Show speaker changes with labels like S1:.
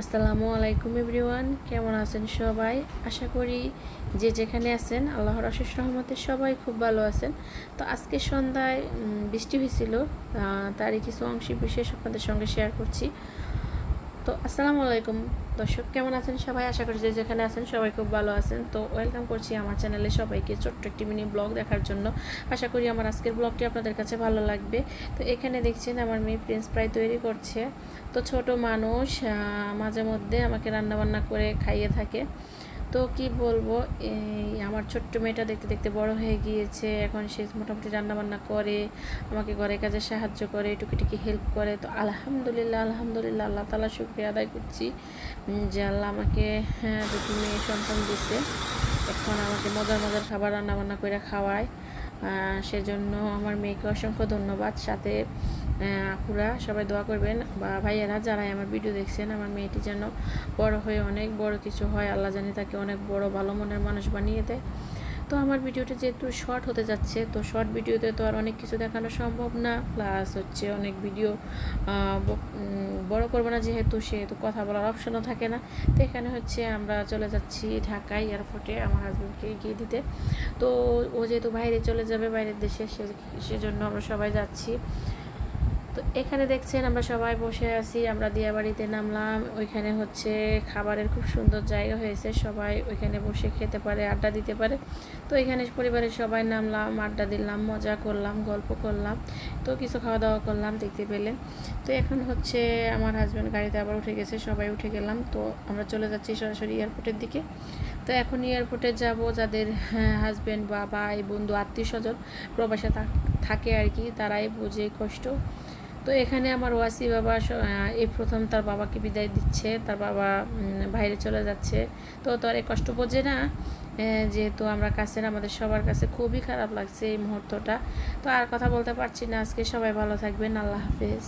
S1: আসসালামু আলাইকুম এভরিওয়ান, কেমন আছেন সবাই? আশা করি যে যেখানে আছেন, আল্লাহর অশেষ রহমতে সবাই খুব ভালো আছেন। তো আজকে সন্ধ্যায় বৃষ্টি হয়েছিল তারই কিছু অংশ বিশেষ আপনাদের সঙ্গে শেয়ার করছি। তো আসসালামু আলাইকুম দর্শক, কেমন আছেন সবাই? আশা করি যে যেখানে আছেন সবাই খুব ভালো আছেন। তো ওয়েলকাম করছি আমার চ্যানেলে সবাইকে ছোট্ট একটি মিনি ব্লগ দেখার জন্য। আশা করি আমার আজকের ব্লগটি আপনাদের কাছে ভালো লাগবে। তো এখানে দেখছেন আমার মেয়ে প্রিন্স প্রায় তৈরি করছে। তো ছোট মানুষ মাঝে মধ্যে আমাকে রান্নাবান্না করে খাইয়ে থাকে। তো কি বলব এই আমার ছোট্ট মেয়েটা দেখতে দেখতে বড় হয়ে গিয়েছে। এখন সে মোটামুটি রান্নাবান্না করে আমাকে ঘরের কাজে সাহায্য করে টুকিটুকি হেল্প করে। তো আলহামদুলিল্লাহ আলহামদুলিল্লাহ আল্লাহ তালা শুক্রিয়া আদায় করছি। যে আল্লাহ আমাকে হ্যাঁ, দুটি মেয়ে সন্তান দিছে। এখন আমাকে মজার মজার খাবার রান্নাবান্না করে খাওয়ায়। সেজন্য আমার মেয়েকে অসংখ্য ধন্যবাদ। সাথে আপুরা, সবাই দোয়া করবেন। বা ভাইয়েরা যারাই আমার ভিডিও দেখছেন, আমার মেয়েটি যেন বড় হয়ে অনেক বড় কিছু হয়। আল্লাহ জানি তাকে অনেক বড় ভালো মনের মানুষ বানিয়ে দেয়। তো আমার ভিডিওটা যেহেতু শর্ট হতে যাচ্ছে, তো শর্ট ভিডিওতে তো আর অনেক কিছু দেখানো সম্ভব না। প্লাস হচ্ছে অনেক ভিডিও বড় করব না যেহেতু, সেহেতু কথা বলার অপশনও থাকে না। তো এখানে হচ্ছে আমরা চলে যাচ্ছি ঢাকায় এয়ারপোর্টে আমার হাজব্যান্ডকে গিয়ে দিতে। তো ও যেহেতু বাইরে চলে যাবে, বাইরের দেশে, সে, সেজন্য আমরা সবাই যাচ্ছি। তো এখানে দেখছেন আমরা সবাই বসে আছি, আমরা দিয়াবাড়িতে নামলাম, ওইখানে হচ্ছে খাবারের খুব সুন্দর জায়গা হয়েছে, সবাই ওইখানে বসে খেতে পারে, আড্ডা দিতে পারে। তো এখানে পরিবারের সবাই নামলাম, আড্ডা দিলাম, মজা করলাম, গল্প করলাম, তো কিছু খাওয়া দাওয়া করলাম দেখতে পেলে। তো এখন হচ্ছে আমার হাজব্যান্ড গাড়িতে আবার উঠে গেছে, সবাই উঠে গেলাম, তো আমরা চলে যাচ্ছি সরাসরি এয়ারপোর্টের দিকে। তো এখন এয়ারপোর্টে যাব, যাদের হাজব্যান্ড বা ভাই বন্ধু আত্মীয় স্বজন প্রবাসে থাকে আর কি, তারাই বোঝে কষ্ট। তো এখানে আমার ওয়াসি বাবা এই প্রথম তার বাবাকে বিদায় দিচ্ছে, তার বাবা বাইরে চলে যাচ্ছে। তো তার এই কষ্ট বোঝে না যেহেতু আমরা কাছে আমাদের সবার কাছে খুবই খারাপ লাগছে এই মুহূর্তটা। তো আর কথা বলতে পারছি না, আজকে সবাই ভালো থাকবেন, আল্লাহ হাফেজ।